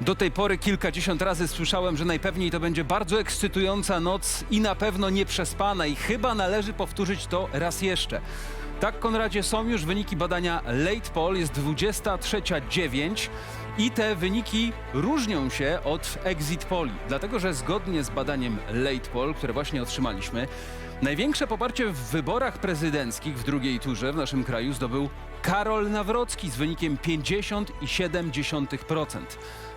Do tej pory kilkadziesiąt razy słyszałem, że najpewniej to będzie bardzo ekscytująca noc i na pewno nieprzespana i chyba należy powtórzyć to raz jeszcze. Tak, Konradzie, są już wyniki badania Late Poll, jest 23.09 i te wyniki różnią się od Exit Poli, dlatego że zgodnie z badaniem Late Poll, które właśnie otrzymaliśmy, największe poparcie w wyborach prezydenckich w drugiej turze w naszym kraju zdobył Karol Nawrocki z wynikiem 50,7%.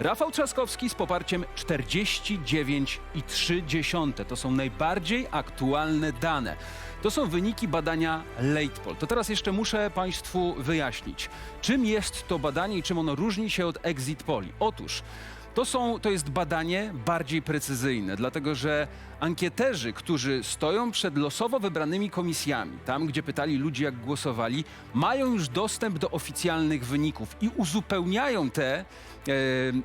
Rafał Trzaskowski z poparciem 49,3%. To są najbardziej aktualne dane. To są wyniki badania Late Poll. To teraz jeszcze muszę Państwu wyjaśnić, czym jest to badanie i czym ono różni się od Exit Poli. Otóż to, są, to jest badanie bardziej precyzyjne, dlatego że ankieterzy, którzy stoją przed losowo wybranymi komisjami, tam gdzie pytali ludzi, jak głosowali, mają już dostęp do oficjalnych wyników i uzupełniają te e,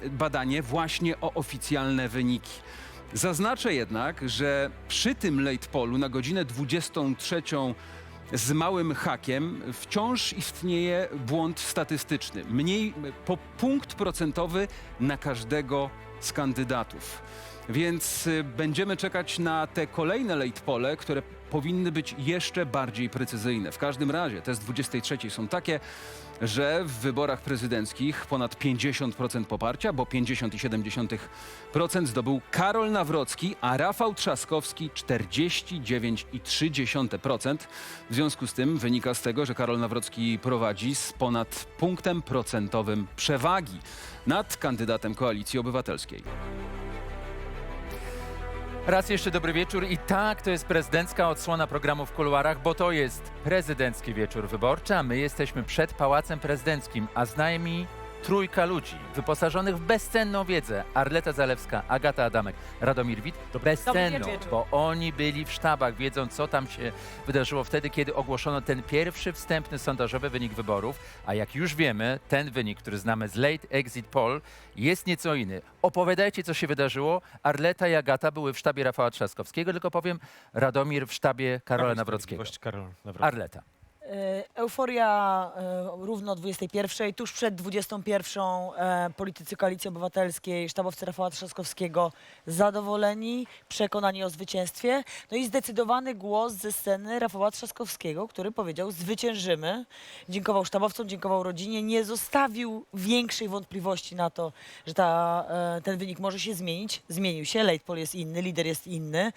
badanie właśnie o oficjalne wyniki. Zaznaczę jednak, że przy tym late pollu na godzinę 23 z małym hakiem wciąż istnieje błąd statystyczny. Mniej po punkt procentowy na każdego z kandydatów. Więc y, będziemy czekać na te kolejne late pole, które powinny być jeszcze bardziej precyzyjne. W każdym razie te z 23 są takie, że w wyborach prezydenckich ponad 50% poparcia, bo 50,7% zdobył Karol Nawrocki, a Rafał Trzaskowski 49,3%. W związku z tym wynika z tego, że Karol Nawrocki prowadzi z ponad punktem procentowym przewagi nad kandydatem Koalicji Obywatelskiej. Raz jeszcze dobry wieczór i tak, to jest prezydencka odsłona programu w kuluarach, bo to jest prezydencki wieczór wyborczy, a my jesteśmy przed Pałacem Prezydenckim, a z nami trójka ludzi wyposażonych w bezcenną wiedzę. Arleta Zalewska, Agata Adamek, Radomir Wit. Bezcenną, wieczór. bo oni byli w sztabach, wiedzą co tam się wydarzyło wtedy, kiedy ogłoszono ten pierwszy wstępny sondażowy wynik wyborów, a jak już wiemy, ten wynik, który znamy z Late Exit Poll, jest nieco inny. Opowiadajcie, co się wydarzyło. Arleta i Agata były w sztabie Rafała Trzaskowskiego, tylko powiem, Radomir w sztabie Karola Nawrockiego. Karol Nawrocki. Arleta. E, Euforia e, równo 21, tuż przed 21 e, politycy Koalicji Obywatelskiej, sztabowcy Rafała Trzaskowskiego zadowoleni, przekonani o zwycięstwie. No i zdecydowany głos ze sceny Rafała Trzaskowskiego, który powiedział zwyciężymy. Dziękował sztabowcom, dziękował rodzinie, nie zostawił większej wątpliwości na to, że ta, ten wynik może się zmienić. Zmienił się, late poll jest inny, lider jest inny.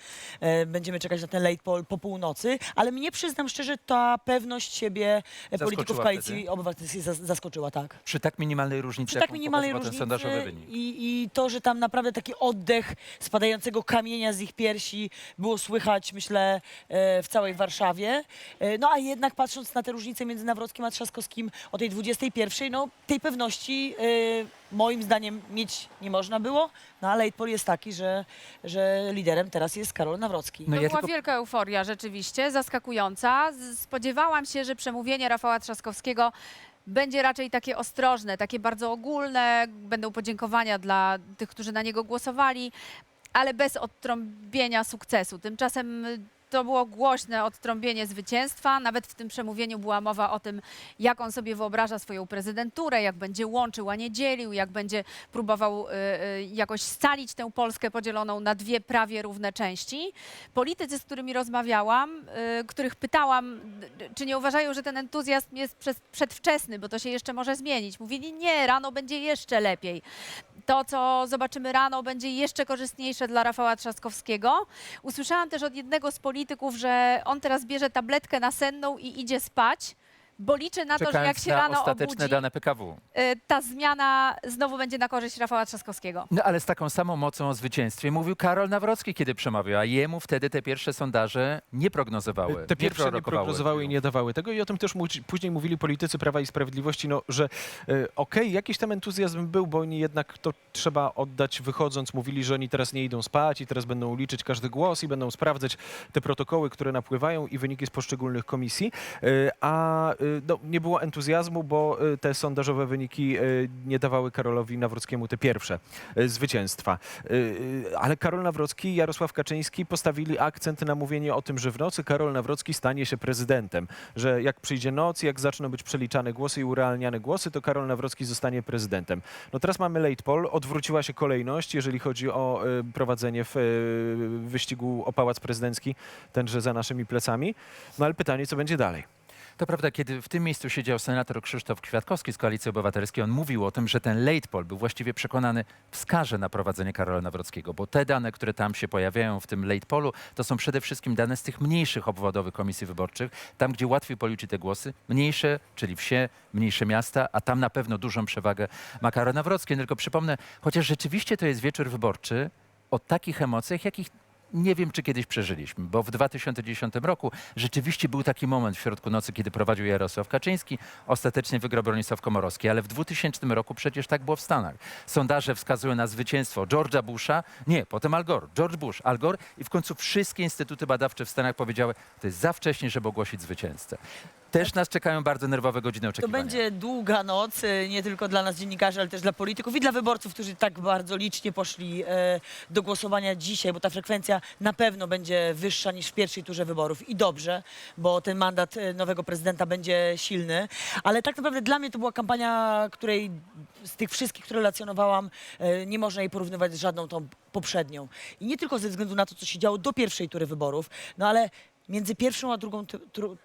Będziemy czekać na ten late poll po północy, ale mnie przyznam szczerze, ta pewność siebie e, polityków Zaskoczyła Koalicji wtedy? Obywatelskiej zas- zaskoczyła, tak. Przy tak minimalnej różnicy, Przy tak jaką minimalnej pokazywał ten sondażowy różnicy wynik. i, i to, że tam naprawdę taki oddech spadającego kamienia z ich piersi było słychać, myślę, e, w całej Warszawie. E, No a jednak patrząc na te różnice między Nawrockim a Trzaskowskim o tej 21, no tej pewności e, moim zdaniem mieć nie można było, no ale late poll jest taki, że, że liderem teraz jest Karol Nawrocki. No To ja była tylko wielka euforia rzeczywiście, zaskakująca. Z- Spodziewałam się, że przemówienie Rafała Trzaskowskiego będzie raczej takie ostrożne, takie bardzo ogólne, będą podziękowania dla tych, którzy na niego głosowali, ale bez odtrąbienia sukcesu. Tymczasem y, to było głośne odtrąbienie zwycięstwa. Nawet w tym przemówieniu była mowa o tym, jak on sobie wyobraża swoją prezydenturę, jak będzie łączył, a nie dzielił, jak będzie próbował y, y, jakoś scalić tę Polskę podzieloną na dwie prawie równe części. Politycy, z którymi rozmawiałam, y, których pytałam, czy nie uważają, że ten entuzjazm jest przedwczesny, bo to się jeszcze może zmienić. Mówili, nie, rano będzie jeszcze lepiej. To, co zobaczymy rano, będzie jeszcze korzystniejsze dla Rafała Trzaskowskiego. Usłyszałam też od jednego z polityków, że on teraz bierze tabletkę nasenną i idzie spać, bo liczy na to, że jak czekając się na rano ostateczne obudzi, dane PKW. y, ta zmiana znowu będzie na korzyść Rafała Trzaskowskiego. No ale z taką samą mocą o zwycięstwie mówił Karol Nawrocki, kiedy przemawiał, a jemu wtedy te pierwsze sondaże nie prognozowały. Te pierwsze nie prorokowały prognozowały i nie dawały tego i o tym też mu- później mówili politycy Prawa i Sprawiedliwości, no, że e, okej, jakiś tam entuzjazm był, bo oni jednak to trzeba oddać wychodząc, mówili, że oni teraz nie idą spać i teraz będą liczyć każdy głos i będą sprawdzać te protokoły, które napływają i wyniki z poszczególnych komisji, E, a e, no, nie było entuzjazmu, bo y, te sondażowe wyniki y, nie dawały Karolowi Nawrockiemu te pierwsze y, zwycięstwa. Ale Karol Nawrocki i Jarosław Kaczyński postawili akcent na mówienie o tym, że w nocy Karol Nawrocki stanie się prezydentem, że jak przyjdzie noc, jak zaczną być przeliczane głosy i urealniane głosy, to Karol Nawrocki zostanie prezydentem. No teraz mamy late poll, odwróciła się kolejność, jeżeli chodzi o prowadzenie w wyścigu o pałac prezydencki, tenże za naszymi plecami. No ale pytanie, co będzie dalej? To prawda, kiedy w tym miejscu siedział senator Krzysztof Kwiatkowski z Koalicji Obywatelskiej, on mówił o tym, że ten late poll był właściwie przekonany wskaże na prowadzenie Karola Nawrockiego, bo te dane, które tam się pojawiają w tym late pollu, to są przede wszystkim dane z tych mniejszych obwodowych komisji wyborczych, tam gdzie łatwiej policzyć te głosy, mniejsze, czyli wsie, mniejsze miasta, a tam na pewno dużą przewagę ma Karol Nawrocki. Tylko przypomnę, chociaż rzeczywiście to jest wieczór wyborczy, o takich emocjach, jakich nie wiem, czy kiedyś przeżyliśmy, bo w 2010 roku rzeczywiście był taki moment w środku nocy, kiedy prowadził Jarosław Kaczyński. Ostatecznie wygrał Bronisław Komorowski, ale w 2000 roku przecież tak było w Stanach. Sondaże wskazują na zwycięstwo George'a Busha, nie, potem Al Gore, George Bush, Al Gore i w końcu wszystkie instytuty badawcze w Stanach powiedziały, to jest za wcześnie, żeby ogłosić zwycięzcę. Też nas czekają bardzo nerwowe godziny To oczekiwania. będzie długa noc, y, nie tylko dla nas dziennikarzy, ale też dla polityków i dla wyborców, którzy tak bardzo licznie poszli e, do głosowania dzisiaj, bo ta frekwencja na pewno będzie wyższa niż w pierwszej turze wyborów. I dobrze, bo ten mandat e, nowego prezydenta będzie silny. Ale tak naprawdę dla mnie to była kampania, której z tych wszystkich, które relacjonowałam, e, nie można jej porównywać z żadną tą poprzednią. I nie tylko ze względu na to, co się działo do pierwszej tury wyborów, no ale między pierwszą a drugą tu- tru-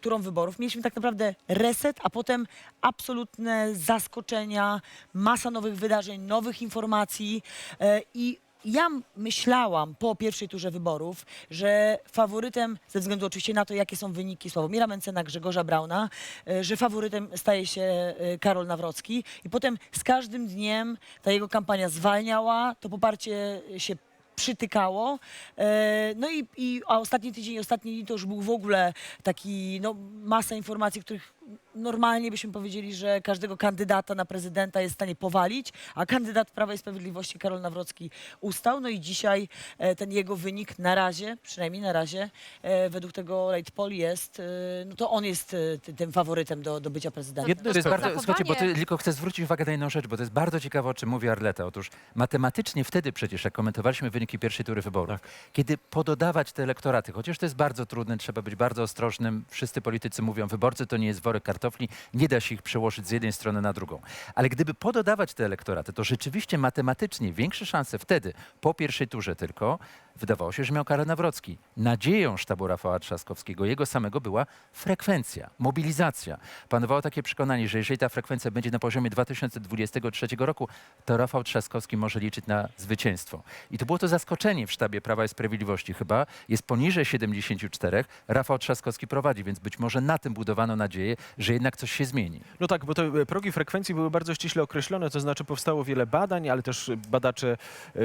turą wyborów. Mieliśmy tak naprawdę reset, a potem absolutne zaskoczenia, masa nowych wydarzeń, nowych informacji. E, i ja myślałam po pierwszej turze wyborów, że faworytem, ze względu oczywiście na to, jakie są wyniki Sławomira Mencena, Grzegorza Brauna, e, że faworytem staje się e, Karol Nawrocki. I potem z każdym dniem ta jego kampania zwalniała, to poparcie się przytykało. E, No i, i a ostatni tydzień, ostatni dzień to już był w ogóle taki, no masa informacji, których normalnie byśmy powiedzieli, że każdego kandydata na prezydenta jest w stanie powalić, a kandydat Prawa i Sprawiedliwości Karol Nawrocki ustał. No i dzisiaj e, ten jego wynik na razie, przynajmniej na razie, e, według tego late poll jest, e, no to on jest e, ty- tym faworytem do, do bycia prezydentem. Jedno To jest bardzo, słuchajcie, bo ty, tylko chcę zwrócić uwagę na jedną rzecz, bo to jest bardzo ciekawe, o czym mówi Arleta. Otóż matematycznie wtedy przecież, jak komentowaliśmy wyniki pierwszej tury wyborów, kiedy pododawać te elektoraty, chociaż to jest bardzo trudne, trzeba być bardzo ostrożnym. Wszyscy politycy mówią, wyborcy to nie jest kartofli, nie da się ich przełożyć z jednej strony na drugą. Ale gdyby pododawać te elektoraty, to rzeczywiście matematycznie większe szanse wtedy, po pierwszej turze tylko, wydawało się, że miał Karol Nawrocki. Nadzieją sztabu Rafała Trzaskowskiego, jego samego była frekwencja, mobilizacja. Panowało takie przekonanie, że jeżeli ta frekwencja będzie na poziomie 2023 roku, to Rafał Trzaskowski może liczyć na zwycięstwo. I to było to zaskoczenie w sztabie Prawa i Sprawiedliwości chyba. Jest poniżej 74, Rafał Trzaskowski prowadzi, więc być może na tym budowano nadzieję, że jednak coś się zmieni. No tak, bo te e, progi frekwencji były bardzo ściśle określone, to znaczy powstało wiele badań, ale też badacze e,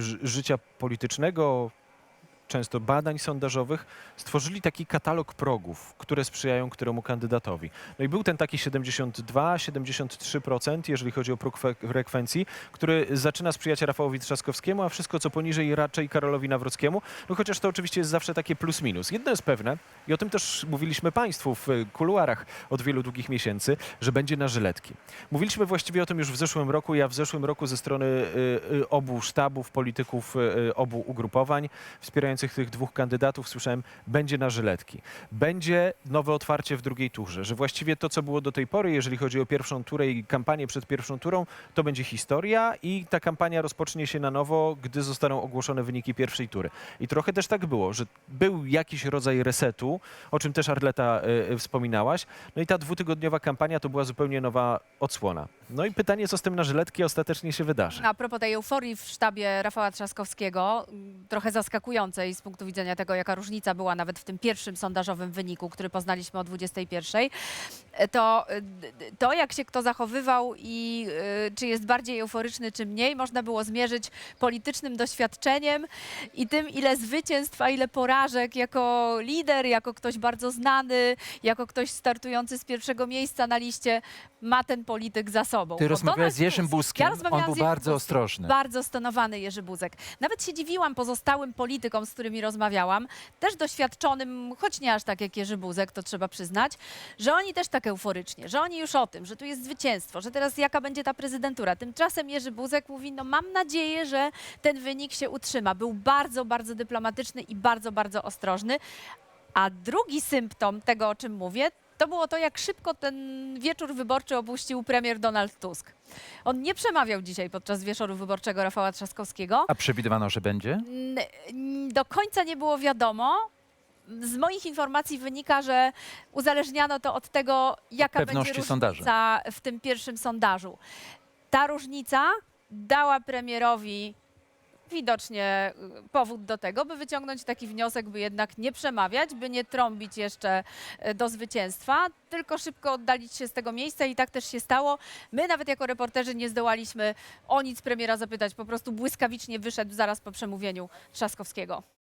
ży- życia politycznego, często badań sondażowych, stworzyli taki katalog progów, które sprzyjają któremu kandydatowi. No i był ten taki 72-73%, jeżeli chodzi o próg fre- frekwencji, który zaczyna sprzyjać Rafałowi Trzaskowskiemu, a wszystko co poniżej raczej Karolowi Nawrockiemu, no chociaż to oczywiście jest zawsze takie plus minus. Jedno jest pewne i o tym też mówiliśmy Państwu w e, kuluarach od wielu długich miesięcy, że będzie na żyletki. Mówiliśmy właściwie o tym już w zeszłym roku. Ja w zeszłym roku ze strony y, y, obu sztabów, polityków y, y, obu ugrupowań wspierających tych dwóch kandydatów słyszałem, będzie na żyletki. Będzie nowe otwarcie w drugiej turze, że właściwie to, co było do tej pory, jeżeli chodzi o pierwszą turę i kampanię przed pierwszą turą, to będzie historia i ta kampania rozpocznie się na nowo, gdy zostaną ogłoszone wyniki pierwszej tury. I trochę też tak było, że był jakiś rodzaj resetu, o czym też Arleta y, y, wspominałaś, no i ta dwutygodniowa kampania to była zupełnie nowa odsłona. No i pytanie, co z tym na żyletki ostatecznie się wydarzy. A propos tej euforii w sztabie Rafała Trzaskowskiego, trochę zaskakującej z punktu widzenia tego, jaka różnica była nawet w tym pierwszym sondażowym wyniku, który poznaliśmy o 21, e, to to, jak się kto zachowywał i e, czy jest bardziej euforyczny, czy mniej, można było zmierzyć politycznym doświadczeniem i tym, ile zwycięstw, a ile porażek jako lider, jako ktoś bardzo znany, jako ktoś startujący z pierwszego miejsca na liście ma ten polityk za sobą. Osobą. Ty Donald z Jerzym Buzkiem, Ja on był bardzo ostrożny. Bardzo stonowany Jerzy Buzek. Nawet się dziwiłam pozostałym politykom, z którymi rozmawiałam, też doświadczonym, choć nie aż tak jak Jerzy Buzek, to trzeba przyznać, że oni też tak euforycznie, że oni już o tym, że tu jest zwycięstwo, że teraz jaka będzie ta prezydentura. Tymczasem Jerzy Buzek mówi, no mam nadzieję, że ten wynik się utrzyma. Był bardzo, bardzo dyplomatyczny i bardzo, bardzo ostrożny. A drugi symptom tego, o czym mówię, to było to, jak szybko ten wieczór wyborczy opuścił premier Donald Tusk. On nie przemawiał dzisiaj podczas wieczoru wyborczego Rafała Trzaskowskiego. A przewidywano, że będzie? Do końca nie było wiadomo. Z moich informacji wynika, że uzależniano to od tego, jaka będzie pewności różnica sondaży. w tym pierwszym sondażu. Ta różnica dała premierowi widocznie y, powód do tego, by wyciągnąć taki wniosek, by jednak nie przemawiać, by nie trąbić jeszcze y, do zwycięstwa, tylko szybko oddalić się z tego miejsca i tak też się stało. My nawet jako reporterzy nie zdołaliśmy o nic premiera zapytać, po prostu błyskawicznie wyszedł zaraz po przemówieniu Trzaskowskiego.